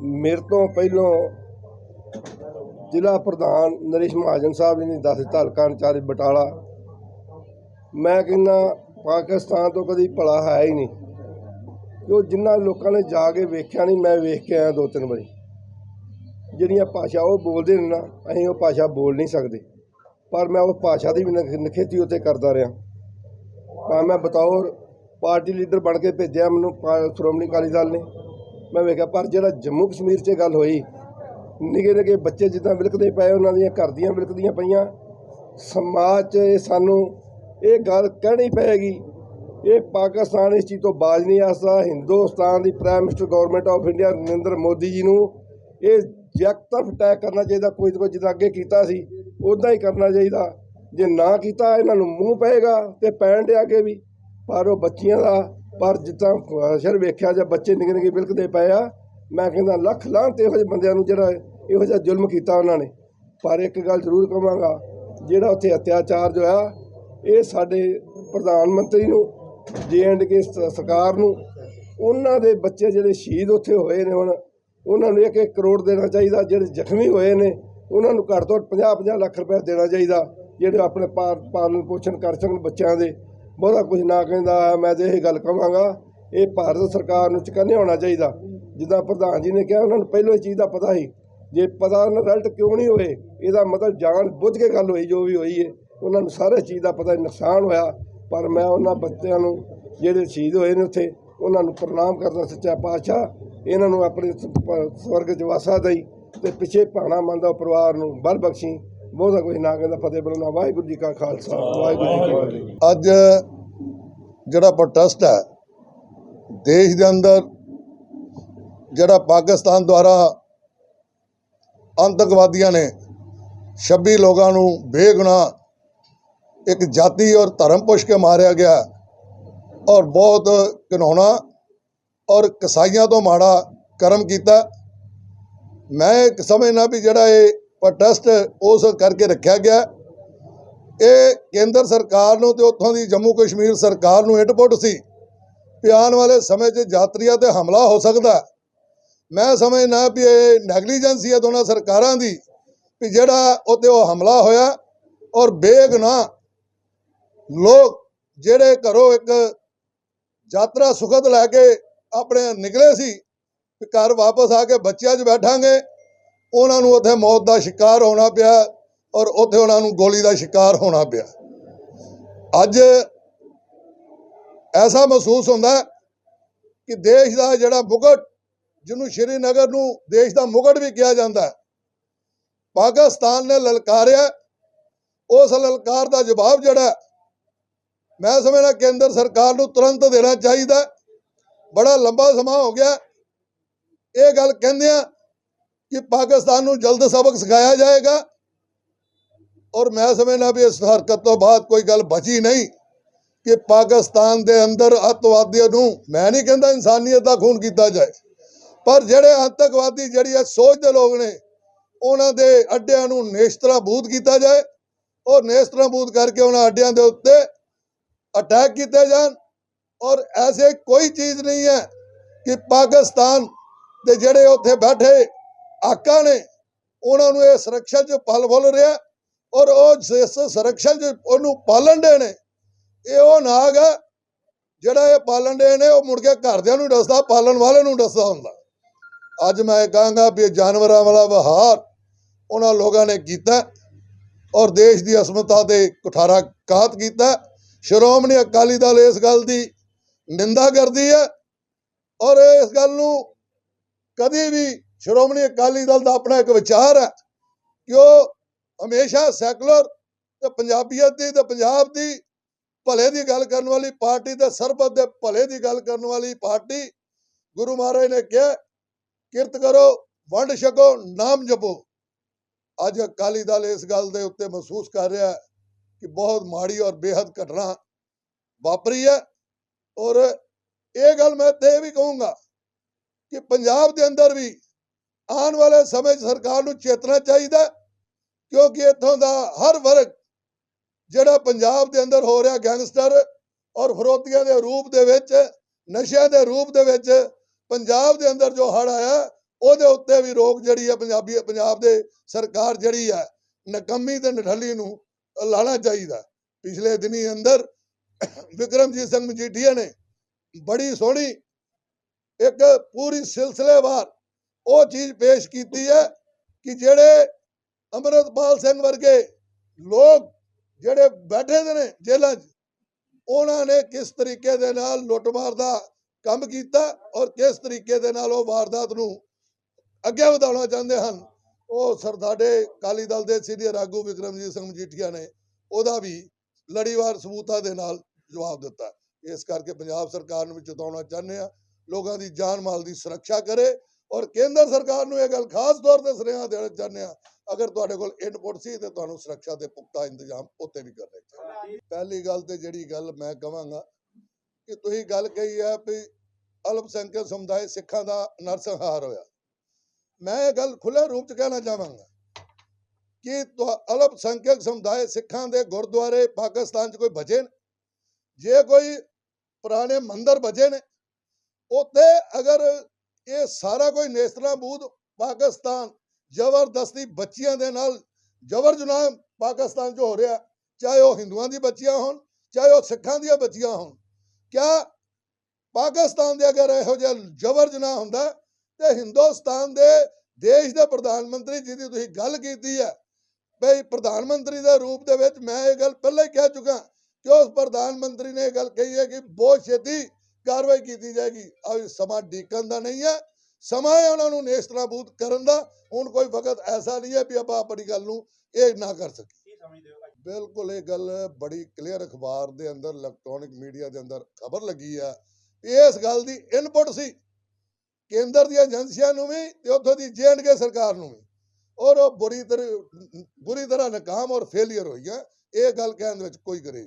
ਮੇਰੇ ਤੋਂ ਪਹਿਲੋਂ ਜ਼ਿਲ੍ਹਾ ਪ੍ਰਧਾਨ ਨਰੇਸ਼ ਮਹਾਜਨ ਸਾਹਿਬ ਜੀ ਨੇ ਦੱਸ ਦਿੱਤਾ, ਹਲਕਾ ਚਾਰੇ ਬਟਾਲਾ। ਮੈਂ ਕਹਿੰਦਾ, ਪਾਕਿਸਤਾਨ ਤੋਂ ਕਦੀ ਭਲਾ ਹੈ ਹੀ ਨਹੀਂ। ਜੋ ਜਿਨ੍ਹਾਂ ਲੋਕਾਂ ਨੇ ਜਾ ਕੇ ਵੇਖਿਆ ਨਹੀਂ, ਮੈਂ ਵੇਖ ਕੇ ਆਇਆ ਦੋ ਤਿੰਨ ਵਾਰੀ। ਜਿਹੜੀਆਂ ਭਾਸ਼ਾ ਉਹ ਬੋਲਦੇ ਨੇ ਨਾ, ਅਸੀਂ ਉਹ ਭਾਸ਼ਾ ਬੋਲ ਨਹੀਂ ਸਕਦੇ। ਪਰ ਮੈਂ ਉਹ ਭਾਸ਼ਾ ਦੀ ਵੀ ਨਖ- ਨਿਖੇਧੀ ਉੱਤੇ ਕਰਦਾ ਰਿਹਾ। ਤਾਂ ਮੈਂ ਬਤੌਰ ਪਾਰਟੀ ਲੀਡਰ ਬਣ ਕੇ ਭੇਜਿਆ, ਮੈਨੂੰ ਸ਼੍ਰੋਮਣੀ ਅਕਾਲੀ ਦਲ ਨੇ। ਮੈਂ ਵੇਖਿਆ, ਪਰ ਜਿਹੜਾ ਜੰਮੂ ਕਸ਼ਮੀਰ 'ਚ ਗੱਲ ਹੋਈ, ਨਿੱਕੇ ਨਿੱਕੇ ਬੱਚੇ ਜਿੱਦਾਂ ਵਿਲਕਦੇ ਪਏ ਉਹਨਾਂ ਦੀਆਂ, ਘਰ ਦੀਆਂ ਵਿਲਕਦੀਆਂ ਪਈਆਂ, ਸਮਾਜ 'ਚ ਇਹ ਸਾਨੂੰ ਇਹ ਗੱਲ ਕਹਿਣੀ ਪਏਗੀ, ਇਹ ਪਾਕਿਸਤਾਨ ਇਸ ਚੀਜ਼ ਤੋਂ ਬਾਜ ਨਹੀਂ ਆ ਹਿੰਦੁਸਤਾਨ ਦੀ prime minister government of India Narendra Modi ji ਨੂੰ ਇਹ ਯਕਤਰਫ ਅਟੈਕ ਕਰਨਾ ਚਾਹੀਦਾ, ਕੋਈ ਨਾ ਕੋਈ ਜਿੱਦਾਂ ਅੱਗੇ ਕੀਤਾ ਸੀ ਉਦਾਂ ਹੀ ਕਰਨਾ ਚਾਹੀਦਾ। ਜੇ ਨਾ ਕੀਤਾ, ਇਹਨਾਂ ਨੂੰ ਮੂੰਹ ਪਏਗਾ ਤੇ ਪੈਣ ਦੇ ਅੱਗੇ ਵੀ, ਪਰ ਉਹ ਬੱਚੀਆਂ ਦਾ ਪਰ ਜਿੱਦਾਂ ਸ਼ਰ ਵੇਖਿਆ ਜਾਂ ਬੱਚੇ ਨਿੱਕੇ ਨਿੱਕੇ ਬਿਲਕਦੇ ਪਏ ਆ, ਮੈਂ ਕਹਿੰਦਾ ਲੱਖ ਲਾਹਨਤ ਇਹੋ ਜਿਹੇ ਬੰਦਿਆਂ ਨੂੰ ਜਿਹੜਾ ਇਹੋ ਜਿਹਾ ਜ਼ੁਲਮ ਕੀਤਾ ਉਹਨਾਂ ਨੇ। ਪਰ ਇੱਕ ਗੱਲ ਜ਼ਰੂਰ ਕਹਾਂਗਾ, ਜਿਹੜਾ ਉੱਥੇ ਅਤਿਆਚਾਰ ਜੋ ਆ, ਇਹ ਸਾਡੇ ਪ੍ਰਧਾਨ ਮੰਤਰੀ ਨੂੰ, ਜੇ ਐਂਡ ਕੇ ਸਰਕਾਰ ਨੂੰ, ਉਹਨਾਂ ਦੇ ਬੱਚੇ ਜਿਹੜੇ ਸ਼ਹੀਦ ਉੱਥੇ ਹੋਏ ਨੇ ਹੁਣ, ਉਹਨਾਂ ਨੂੰ ਇੱਕ ਇੱਕ ਕਰੋੜ ਦੇਣਾ ਚਾਹੀਦਾ, ਜਿਹੜੇ ਜ਼ਖਮੀ ਹੋਏ ਨੇ, ਉਹਨਾਂ ਨੂੰ ਘੱਟ ਤੋਂ 50 50 ਲੱਖ ਰੁਪਏ ਦੇਣਾ ਚਾਹੀਦਾ, ਜਿਹੜੇ ਆਪਣੇ ਪਾ- ਪਾਲਣ ਪੋਸ਼ਣ ਕਰ ਸਕਣ ਬੱਚਿਆਂ ਦੇ। ਬਹੁਤਾ ਕੁਝ ਨਾ ਕਹਿੰਦਾ, ਮੈਂ ਤੇ ਇਹ ਗੱਲ ਕਹਾਂਗਾ ਇਹ ਭਾਰਤ ਸਰਕਾਰ ਨੂੰ ਚਕੰਨੇ ਹੋਣਾ ਚਾਹੀਦਾ। ਜਿੱਦਾਂ ਪ੍ਰਧਾਨ ਜੀ ਨੇ ਕਿਹਾ, ਉਹਨਾਂ ਨੂੰ ਪਹਿਲਾਂ ਇਹ ਚੀਜ਼ ਦਾ ਪਤਾ ਸੀ। ਜੇ ਪਤਾ ਉਹਨਾਂ ਰਿਜ਼ਲਟ ਕਿਉਂ ਨਹੀਂ ਹੋਏ, ਇਹਦਾ ਮਤਲਬ ਜਾਣ ਬੁੱਝ ਕੇ ਗੱਲ ਹੋਈ, ਜੋ ਵੀ ਹੋਈ ਹੈ ਉਹਨਾਂ ਨੂੰ ਸਾਰੇ ਚੀਜ਼ ਦਾ ਪਤਾ ਨੁਕਸਾਨ ਹੋਇਆ। ਪਰ ਮੈਂ ਉਹਨਾਂ ਬੱਚਿਆਂ ਨੂੰ, ਜਿਹੜੇ ਸ਼ਹੀਦ ਹੋਏ ਨੇ ਉੱਥੇ, ਉਹਨਾਂ ਨੂੰ ਪ੍ਰਣਾਮ ਕਰਦਾ ਸੱਚਾ ਪਾਤਸ਼ਾਹ। ਇਹਨਾਂ ਨੂੰ ਆਪਣੇ ਸਵਰਗ ਚ ਵਾਸਾ ਦੇਈ ਤੇ ਪਿੱਛੇ ਭਾਣਾ ਮੰਦਾ ਪਰਿਵਾਰ ਨੂੰ ਬਲ ਬਖਸ਼ੀ। ਬਹੁਤਾ ਕੁਝ ਨਾ ਕਹਿੰਦਾ ਫਤਿਹ ਬੁਲਾਉਣਾ ਵਾਹਿਗੁਰੂ ਜੀ ਕਾ ਖਾਲਸਾ ਵਾਹਿਗੁਰੂ ਜੀ ਕੀ ਫਤਿਹ। ਅੱਜ ਜਿਹੜਾ ਪ੍ਰੋਟੈਸਟ ਹੈ ਦੇਸ਼ ਦੇ ਅੰਦਰ ਜਿਹੜਾ ਪਾਕਿਸਤਾਨ ਦੁਆਰਾ ਅੰਤਕਵਾਦੀਆਂ ਨੇ 26 ਲੋਕਾਂ ਨੂੰ ਬੇਗੁਨਾਹ ਇੱਕ ਜਾਤੀ ਔਰ ਧਰਮ ਪੁੱਛ ਕੇ ਮਾਰਿਆ ਗਿਆ ਔਰ ਬਹੁਤ ਘਿਨਾਉਣਾ ਔਰ ਕਸਾਈਆਂ ਤੋਂ ਮਾੜਾ ਕਰਮ ਕੀਤਾ। ਮੈਂ ਇੱਕ ਸਮਝਣਾ ਵੀ ਜਿਹੜਾ ਇਹ ਪ੍ਰੋਟੈਸਟ ਉਸ ਕਰਕੇ ਰੱਖਿਆ ਗਿਆ। ਇਹ ਕੇਂਦਰ ਸਰਕਾਰ ਨੂੰ ਤੇ ਉੱਥੋਂ ਦੀ ਜੰਮੂ ਕਸ਼ਮੀਰ ਸਰਕਾਰ ਨੂੰ ਇਨਪੁਟ ਸੀ। ਕਿ ਆਉਣ ਵਾਲੇ ਸਮੇਂ 'ਚ ਯਾਤਰੀਆਂ ਤੇ ਹਮਲਾ ਹੋ ਸਕਦਾ ਮੈਂ ਸਮਝਣਾ ਵੀ ਇਹ ਨੈਗਲੀਜੈਂਸੀ ਹੈ ਦੋਨਾਂ ਸਰਕਾਰਾਂ ਦੀ ਵੀ ਜਿਹੜਾ ਉੱਤੇ ਉਹ ਹਮਲਾ ਹੋਇਆ ਔਰ ਬੇਗੁਨਾਹ ਲੋਕ ਜਿਹੜੇ ਘਰੋਂ ਇੱਕ ਯਾਤਰਾ ਸੁਖਦ ਲੈ ਕੇ ਆਪਣੇ ਨਿਕਲੇ ਸੀ ਵੀ ਘਰ ਵਾਪਸ ਆ ਕੇ ਬੱਚਿਆਂ 'ਚ ਬੈਠਾਂਗੇ। ਉਹਨਾਂ ਨੂੰ ਉੱਥੇ ਮੌਤ ਦਾ ਸ਼ਿਕਾਰ ਹੋਣਾ ਪਿਆ ਔਰ ਉੱਥੇ ਉਹਨਾਂ ਨੂੰ ਗੋਲੀ ਦਾ ਸ਼ਿਕਾਰ ਹੋਣਾ ਪਿਆ। ਅੱਜ ਐਸਾ ਮਹਿਸੂਸ ਹੁੰਦਾ ਕਿ ਦੇਸ਼ ਦਾ ਜਿਹੜਾ ਮੁਗਟ, ਜਿਹਨੂੰ ਸ਼੍ਰੀਨਗਰ ਨੂੰ ਦੇਸ਼ ਦਾ ਮੁਗਟ ਵੀ ਕਿਹਾ ਜਾਂਦਾ ਪਾਕਿਸਤਾਨ ਨੇ ਲਲਕਾਰਿਆ। ਉਸ ਲਲਕਾਰ ਦਾ ਜਵਾਬ ਜਿਹੜਾ ਮੈਂ ਸਮਝਦਾ ਕੇਂਦਰ ਸਰਕਾਰ ਨੂੰ ਤੁਰੰਤ ਦੇਣਾ ਚਾਹੀਦਾ ਬੜਾ ਲੰਬਾ ਸਮਾਂ ਹੋ ਗਿਆ। ਇਹ ਗੱਲ ਕਹਿੰਦੇ ਆ ਕਿ ਪਾਕਿਸਤਾਨ ਨੂੰ ਜਲਦ ਸਬਕ ਸਿਖਾਇਆ ਜਾਏਗਾ। ਔਰ ਮੈਂ ਸਮਝਣਾ ਵੀ ਇਸ ਹਰਕਤ ਤੋਂ ਬਾਅਦ ਕੋਈ ਗੱਲ ਬਚੀ ਨਹੀਂ ਕਿ ਪਾਕਿਸਤਾਨ ਦੇ ਅੰਦਰ ਅੱਤਵਾਦੀਆਂ ਨੂੰ, ਮੈਂ ਨਹੀਂ ਕਹਿੰਦਾ ਇਨਸਾਨੀਅਤ ਦਾ ਖੂਨ ਕੀਤਾ ਜਾਏ, ਪਰ ਜਿਹੜੇ ਆਤੰਕਵਾਦੀ, ਜਿਹੜੀ ਇਹ ਸੋਚਦੇ ਲੋਕ ਨੇ, ਉਹਨਾਂ ਦੇ ਅੱਡਿਆਂ ਨੂੰ ਨੇਸ਼ਤਰਾਬੂਤ ਕੀਤਾ ਜਾਏ। ਔਰ ਨੇਸ਼ਤਰਾਬੂਤ ਕਰਕੇ ਉਹਨਾਂ ਅੱਡਿਆਂ ਦੇ ਉੱਤੇ ਅਟੈਕ ਕੀਤੇ ਜਾਣ। ਔਰ ਐਸੇ ਕੋਈ ਚੀਜ਼ ਨਹੀਂ ਹੈ ਕਿ ਪਾਕਿਸਤਾਨ ਦੇ ਜਿਹੜੇ ਉੱਥੇ ਬੈਠੇ ਆਕਾ ਨੇ, ਉਹਨਾਂ ਨੂੰ ਇਹ ਸੁਰੱਖਿਆ 'ਚ ਪਲ ਫੁੱਲ ਰਿਹਾ ਔਰ ਉਹ ਇਸ ਸੁਰੱਖਿਆ 'ਚ ਉਹਨੂੰ ਪਾਲਣ ਦੇ ਨੇ, ਇਹ ਉਹ ਨਾਗ ਹੈ ਜਿਹੜਾ ਇਹ ਪਾਲਣ ਦੇ ਨੇ, ਉਹ ਮੁੜ ਕੇ ਘਰਦਿਆਂ ਨੂੰ ਦੱਸਦਾ, ਪਾਲਣ ਵਾਲੇ ਨੂੰ ਦੱਸਦਾ ਹੁੰਦਾ। ਅੱਜ ਮੈਂ ਇਹ ਕਹਾਂਗਾ ਵੀ ਜਾਨਵਰਾਂ ਵਾਲਾ ਵਿਹਾਰ ਉਹਨਾਂ ਲੋਕਾਂ ਨੇ ਕੀਤਾ ਔਰ ਦੇਸ਼ ਦੀ ਅਸਮਤਾ ਤੇ ਕੁਠਾਰਾ ਕਾਤ ਕੀਤਾ। ਸ਼੍ਰੋਮਣੀ ਅਕਾਲੀ ਦਲ ਇਸ ਗੱਲ ਦੀ ਨਿੰਦਾ ਕਰਦੀ ਹੈ ਔਰ ਇਸ ਗੱਲ ਨੂੰ ਕਦੀ ਵੀ ਸ਼੍ਰੋਮਣੀ ਅਕਾਲੀ ਦਲ ਦਾ ਆਪਣਾ ਇੱਕ ਵਿਚਾਰ ਹੈ ਕਿ ਉਹ ਹਮੇਸ਼ਾ ਸੈਕੂਲਰ ਤੇ ਪੰਜਾਬੀਅਤ ਦੀ ਤੇ ਪੰਜਾਬ ਦੀ ਭਲੇ ਦੀ ਗੱਲ ਕਰਨ ਵਾਲੀ ਪਾਰਟੀ ਤੇ ਸਰਬੱਤ ਦੇ ਭਲੇ ਦੀ ਗੱਲ ਕਰਨ ਵਾਲੀ ਪਾਰਟੀ, ਗੁਰੂ ਮਹਾਰਾਜ ਨੇ ਕਿਹਾ, ਕਿਰਤ ਕਰੋ, ਵੰਡ ਛਕੋ, ਨਾਮ ਜਪੋ। ਅੱਜ ਅਕਾਲੀ ਦਲ ਇਸ ਗੱਲ ਦੇ ਉੱਤੇ ਮਹਿਸੂਸ ਕਰ ਰਿਹਾ ਹੈ ਕਿ ਬਹੁਤ ਮਾੜੀ ਔਰ ਬੇਹੱਦ ਘਟਨਾ ਵਾਪਰੀ ਹੈ ਔਰ ਇਹ ਗੱਲ ਮੈਂ ਤੇ ਵੀ ਕਹੂੰਗਾ ਕਿ ਪੰਜਾਬ ਦੇ ਅੰਦਰ ਵੀ ਆਉਣ ਵਾਲੇ ਸਮੇਂ 'ਚ ਸਰਕਾਰ ਨੂੰ ਚੇਤਨਾ ਚਾਹੀਦਾ ਕਿਉਂਕਿ ਇੱਥੋਂ ਦਾ ਹਰ ਵਰਗ ਜਿਹੜਾ ਪੰਜਾਬ ਦੇ ਅੰਦਰ ਹੋ ਰਿਹਾ ਗੈਂਗਸਟਰ ਔਰ ਫਰੋਤੀਆਂ ਦੇ ਰੂਪ ਦੇ ਵਿੱਚ, ਨਸ਼ਿਆਂ ਦੇ ਰੂਪ ਦੇ ਵਿੱਚ, ਪੰਜਾਬ ਦੇ ਅੰਦਰ ਜੋ ਹੜ ਆਇਆ, ਉਹਦੇ ਉੱਤੇ ਵੀ ਰੋਕ ਜਿਹੜੀ ਹੈ ਪੰਜਾਬੀ, ਪੰਜਾਬ ਦੇ ਸਰਕਾਰ ਜਿਹੜੀ ਹੈ, ਨਕੰਮੀ ਤੇ ਨਠੱਲੀ ਨੂੰ ਲਾਣਾ ਚਾਹੀਦਾ। ਪਿਛਲੇ ਦਿਨੀ ਅੰਦਰ ਵਿਕਰਮਜੀਤ ਸਿੰਘ ਮਜੀਠੀਆ ਨੇ ਬੜੀ ਸੋਹਣੀ ਇੱਕ ਪੂਰੀ ਸਿਲਸਿਲੇਵਾਰ ਉਹ ਚੀਜ਼ ਪੇਸ਼ ਕੀਤੀ ਹੈ ਕਿ ਜਿਹੜੇ ਅਮਰਤਪਾਲ ਸਿੰਘ ਵਰਗੇ ਲੋਕ ਜਿਹੜੇ ਬੈਠੇ ਦੇ ਨੇ ਜੇਲ੍ਹਾਂ 'ਚ, ਉਹਨਾਂ ਨੇ ਕਿਸ ਤਰੀਕੇ ਦੇ ਨਾਲ ਲੁੱਟਮਾਰ ਦਾ ਕੰਮ ਕੀਤਾ ਔਰ ਕਿਸ ਤਰੀਕੇ ਦੇ ਨਾਲ ਉਹ ਵਾਰਦਾਤ ਨੂੰ ਅੱਗੇ ਵਧਾਉਣਾ ਚਾਹੁੰਦੇ ਹਨ, ਉਹ ਸਰ ਸਾਡੇ ਅਕਾਲੀ ਦਲ ਦੇ ਸੀਨੀਅਰ ਆਗੂ ਵਿਕਰਮਜੀਤ ਸਿੰਘ ਮਜੀਠੀਆ ਨੇ ਉਹਦਾ ਵੀ ਲੜੀਵਾਰ ਸਬੂਤਾਂ ਦੇ ਨਾਲ ਜਵਾਬ ਦਿੱਤਾ। ਇਸ ਕਰਕੇ ਪੰਜਾਬ ਸਰਕਾਰ ਨੂੰ ਵੀ ਚੇਤਾਉਣਾ ਚਾਹੁੰਦੇ ਆ ਲੋਕਾਂ ਦੀ ਜਾਨ ਮਾਲ ਦੀ ਸੁਰੱਖਿਆ ਕਰੇ ਔਰ ਕੇਂਦਰ ਸਰਕਾਰ ਨੂੰ ਇਹ ਗੱਲ ਖਾਸ ਤੌਰ ਤੇ ਸੁਨੇਹਾ ਦੇਣਾ ਚਾਹੁੰਦੇ ਆ ਅਗਰ ਤੁਹਾਡੇ ਕੋਲ ਇਨਪੁਟ ਸੀ ਤੇ ਤੁਹਾਨੂੰ ਸੁਰੱਖਿਆ ਦੇ ਪੁਖਤਾ ਇੰਤਜ਼ਾਮ ਉੱਤੇ ਵੀ ਕਰਨੇ ਚਾਹੀਦੇ ਪਹਿਲੀ ਗੱਲ ਤੇ ਜਿਹੜੀ ਗੱਲ ਮੈਂ ਕਵਾਂਗਾ ਕਿ ਤੁਸੀਂ ਗੱਲ ਕਹੀ ਹੈ ਵੀ ਅਲਪਸੰਖਿਅਕ ਸਮੁਦਾਇ ਸਿੱਖਾਂ ਦਾ ਨਰਸੰਹਾਰ ਹੋਇਆ। ਮੈਂ ਇਹ ਗੱਲ ਖੁੱਲੇ ਰੂਪ ਚ ਕਹਿਣਾ ਚਾਹਾਂਗਾ ਕਿ ਤੁਹਾ- ਅਲਪਸੰਖਿਅਕ ਸਮੁਦਾਇ ਸਿੱਖਾਂ ਦੇ ਗੁਰਦੁਆਰੇ ਪਾਕਿਸਤਾਨ ਚ ਕੋਈ ਬਚੇ ਨੇ? ਜੇ ਕੋਈ ਪੁਰਾਣੇ ਮੰਦਿਰ ਬਚੇ ਨੇ, ਉੱਥੇ ਅਗਰ ਇਹ ਸਾਰਾ ਕੋਈ ਨੇਸਤਨਾਬੂਦ ਪਾਕਿਸਤਾਨ, ਜ਼ਬਰਦਸਤੀ ਬੱਚੀਆਂ ਦੇ ਨਾਲ ਜ਼ਬਰ ਜੁਨਾਮ ਪਾਕਿਸਤਾਨ 'ਚ ਹੋ ਰਿਹਾ, ਚਾਹੇ ਉਹ ਹਿੰਦੂਆਂ ਦੀ ਬੱਚੀਆਂ ਹੋਣ, ਚਾਹੇ ਉਹ ਸਿੱਖਾਂ ਦੀਆਂ ਬੱਚੀਆਂ ਹੋਣ। ਕਿਆ ਪਾਕਿਸਤਾਨ ਦੇ ਅਗਰ ਇਹੋ ਜਿਹਾ ਜ਼ਬਰ ਜਨਾਹ ਹੁੰਦਾ ਤੇ ਹਿੰਦੁਸਤਾਨ ਦੇ ਦੇਸ਼ ਦੇ ਪ੍ਰਧਾਨ ਮੰਤਰੀ ਜਿਹਦੀ ਤੁਸੀਂ ਗੱਲ ਕੀਤੀ ਹੈ, ਬਈ ਪ੍ਰਧਾਨ ਮੰਤਰੀ ਦੇ ਰੂਪ ਦੇ ਵਿੱਚ ਮੈਂ ਇਹ ਗੱਲ ਪਹਿਲਾਂ ਹੀ ਕਹਿ ਚੁੱਕਾ ਕਿ ਉਸ ਪ੍ਰਧਾਨ ਮੰਤਰੀ ਨੇ ਇਹ ਗੱਲ ਕਹੀ ਹੈ ਕਿ ਬਹੁਤ ਛੇਤੀ ਕਾਰਵਾਈ ਕੀਤੀ ਜਾਏਗੀ। ਆ ਸਮਾਂ ਡੀਕਨ ਦਾ ਨਹੀਂ ਹੈ। ਸਮਾਂ ਹੈ ਉਹਨਾਂ ਨੂੰ ਨੇਸਤਨਾਬੂਦ ਕਰਨ ਦਾ। ਹੁਣ ਕੋਈ ਵਕਤ ਐਸਾ ਨਹੀਂ ਹੈ ਵੀ ਆਪਾਂ ਆਪਣੀ ਗੱਲ ਨੂੰ ਇਹ ਨਾ ਕਰ ਸਕੀਏ। ਬਿਲਕੁਲ ਇਹ ਗੱਲ ਬੜੀ ਕਲੀਅਰ ਅਖਬਾਰ ਦੇ ਅੰਦਰ ਇਲੈਕਟ੍ਰੋਨਿਕ ਮੀਡੀਆ ਦੇ ਅੰਦਰ ਖਬਰ ਲੱਗੀ ਆ ਇਸ ਗੱਲ ਦੀ ਇਨਪੁਟ ਸੀ। ਕੇਂਦਰ ਦੀਆਂ ਏਜੰਸੀਆਂ ਨੂੰ ਵੀ ਤੇ ਉੱਥੋਂ ਦੀ ਕੇ ਸਰਕਾਰ ਨੂੰ ਵੀ। ਔਰ ਉਹ ਬੁਰੀ ਤਰ੍ਹਾਂ ਬੁਰੀ ਤਰ੍ਹਾਂ ਨਾਕਾਮ ਔਰ ਫੇਲਿਅਰ ਹੋਈਆਂ। ਇਹ ਗੱਲ ਕਹਿਣ ਦੇ ਵਿੱਚ ਕੋਈ ਗਰੇ